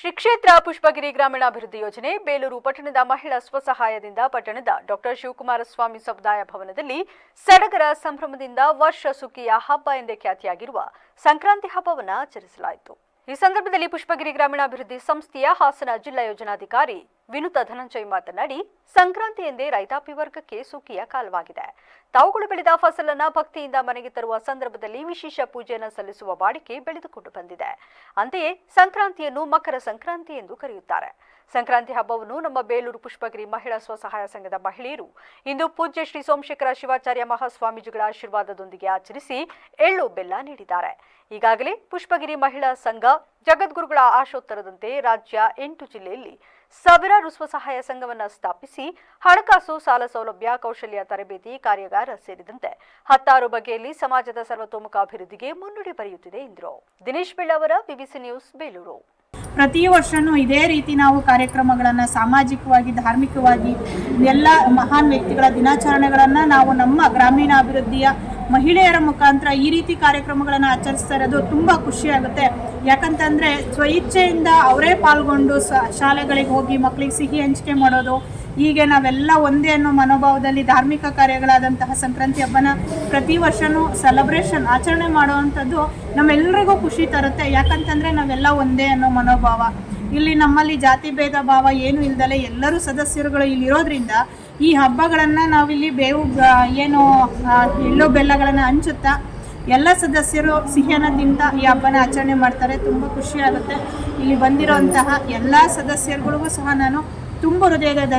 ಶ್ರೀ ಕ್ಷೇತ್ರ ಪುಷ್ಪಗಿರಿ ಗ್ರಾಮೀಣಾಭಿವೃದ್ಧಿ ಯೋಜನೆ ಬೇಲೂರು ಪಟ್ಟಣದ ಮಹಿಳಾ ಸ್ವಸಹಾಯದಿಂದ ಪಟ್ಟಣದ ಡಾಕ್ಟರ್ ಶಿವಕುಮಾರ ಸ್ವಾಮಿ ಸಮುದಾಯ ಭವನದಲ್ಲಿ ಸಡಗರ ಸಂಭ್ರಮದಿಂದ ವರ್ಷ ಸುಗ್ಗಿಯ ಹಬ್ಬ ಎಂದೇ ಖ್ಯಾತಿಯಾಗಿರುವ ಸಂಕ್ರಾಂತಿ ಹಬ್ಬವನ್ನು ಆಚರಿಸಲಾಯಿತು. ಈ ಸಂದರ್ಭದಲ್ಲಿ ಪುಷ್ಪಗಿರಿ ಗ್ರಾಮೀಣಾಭಿವೃದ್ಧಿ ಸಂಸ್ಥೆಯ ಹಾಸನ ಜಿಲ್ಲಾ ಯೋಜನಾಧಿಕಾರಿ ವಿನುತ ಧನಂಜಯ್ ಮಾತನಾಡಿ, ಸಂಕ್ರಾಂತಿ ಎಂದೇ ರೈತಾಪಿ ವರ್ಗಕ್ಕೆ ಸುಗ್ಗಿಯ ಕಾಲವಾಗಿದೆ. ತಾವುಗಳು ಬೆಳೆದ ಫಸಲನ್ನ ಭಕ್ತಿಯಿಂದ ಮನೆಗೆ ತರುವ ಸಂದರ್ಭದಲ್ಲಿ ವಿಶೇಷ ಪೂಜೆಯನ್ನು ಸಲ್ಲಿಸುವ ವಾಡಿಕೆ ಬೆಳೆದುಕೊಂಡು ಬಂದಿದೆ. ಅಂತೆಯೇ ಸಂಕ್ರಾಂತಿಯನ್ನು ಮಕರ ಸಂಕ್ರಾಂತಿ ಎಂದು ಕರೆಯುತ್ತಾರೆ. ಸಂಕ್ರಾಂತಿ ಹಬ್ಬವನ್ನು ನಮ್ಮ ಬೇಲೂರು ಪುಷ್ಪಗಿರಿ ಮಹಿಳಾ ಸ್ವಸಹಾಯ ಸಂಘದ ಮಹಿಳೆಯರು ಇಂದು ಪೂಜ್ಯ ಶ್ರೀ ಸೋಮಶೇಖರ ಶಿವಾಚಾರ್ಯ ಮಹಾಸ್ವಾಮೀಜಿಗಳ ಆಶೀರ್ವಾದದೊಂದಿಗೆ ಆಚರಿಸಿ ಎಳ್ಳು ಬೆಲ್ಲ ನೀಡಿದ್ದಾರೆ. ಈಗಾಗಲೇ ಪುಷ್ಪಗಿರಿ ಮಹಿಳಾ ಸಂಘ ಜಗದ್ಗುರುಗಳ ಆಶೋತ್ತರದಂತೆ ರಾಜ್ಯ ಎಂಟು ಜಿಲ್ಲೆಯಲ್ಲಿ ಸಾವಿರಾರು ಸ್ವಸಹಾಯ ಸಂಘವನ್ನು ಸ್ಥಾಪಿಸಿ ಹಣಕಾಸು, ಸಾಲ ಸೌಲಭ್ಯ, ಕೌಶಲ್ಯ ತರಬೇತಿ ಕಾರ್ಯಾಗಾರ ಸೇರಿದಂತೆ ಹತ್ತಾರು ಬಗೆಯಲ್ಲಿ ಸಮಾಜದ ಸರ್ವತೋಮುಖ ಅಭಿವೃದ್ಧಿಗೆ ಮುನ್ನುಡಿ ಬರೆಯುತ್ತಿದೆ ಎಂದರು ದಿನೇಶ್ ಬೆಳ್ಳವರ ಬಿಬಿಸಿ ನ್ಯೂಸ್ ಬೇಲೂರು. ಪ್ರತಿ ವರ್ಷನೂ ಇದೇ ರೀತಿ ನಾವು ಕಾರ್ಯಕ್ರಮಗಳನ್ನು ಸಾಮಾಜಿಕವಾಗಿ, ಧಾರ್ಮಿಕವಾಗಿ, ಎಲ್ಲ ಮಹಾನ್ ವ್ಯಕ್ತಿಗಳ ದಿನಾಚರಣೆಗಳನ್ನು ನಾವು ನಮ್ಮ ಗ್ರಾಮೀಣಾಭಿವೃದ್ಧಿಯ ಮಹಿಳೆಯರ ಮುಖಾಂತರ ಈ ರೀತಿ ಕಾರ್ಯಕ್ರಮಗಳನ್ನು ಆಚರಿಸ್ತಾ ಇರೋದು ತುಂಬ ಖುಷಿಯಾಗುತ್ತೆ ಯಾಕಂತಂದರೆ ಸ್ವಇಚ್ಛೆಯಿಂದ ಅವರೇ ಪಾಲ್ಗೊಂಡು ಶಾಲೆಗಳಿಗೆ ಹೋಗಿ ಮಕ್ಕಳಿಗೆ ಸಿಹಿ ಹಂಚಿಕೆ ಮಾಡೋದು, ಹೀಗೆ ನಾವೆಲ್ಲ ಒಂದೇ ಅನ್ನೋ ಮನೋಭಾವದಲ್ಲಿ ಧಾರ್ಮಿಕ ಕಾರ್ಯಗಳಾದಂತಹ ಸಂಕ್ರಾಂತಿ ಹಬ್ಬನ ಪ್ರತಿ ವರ್ಷವೂ ಸೆಲೆಬ್ರೇಷನ್ ಆಚರಣೆ ಮಾಡುವಂಥದ್ದು ನಮ್ಮೆಲ್ಲರಿಗೂ ಖುಷಿ ತರುತ್ತೆ. ಯಾಕಂತಂದರೆ ನಾವೆಲ್ಲ ಒಂದೇ ಅನ್ನೋ ಮನೋಭಾವ. ಇಲ್ಲಿ ನಮ್ಮಲ್ಲಿ ಜಾತಿ ಭೇದ ಭಾವ ಏನು ಇಲ್ದಲೆ ಎಲ್ಲರೂ ಸದಸ್ಯರುಗಳು ಇಲ್ಲಿರೋದ್ರಿಂದ ಈ ಹಬ್ಬಗಳನ್ನು ನಾವಿಲ್ಲಿ ಬೇವು ಏನು ಎಳ್ಳು ಬೆಲ್ಲಗಳನ್ನು ಹಂಚುತ್ತಾ ಎಲ್ಲ ಸದಸ್ಯರು ಸಿಹಿಯನ್ನು ತಿಂತ ಈ ಹಬ್ಬನ ಆಚರಣೆ ಮಾಡ್ತಾರೆ. ತುಂಬ ಖುಷಿಯಾಗುತ್ತೆ ಇಲ್ಲಿ ಬಂದಿರೋಂತಹ ಎಲ್ಲ ಸದಸ್ಯರುಗಳಿಗೂ ಸಹ ನಾನು ತುಂಬ ಹೃದಯದ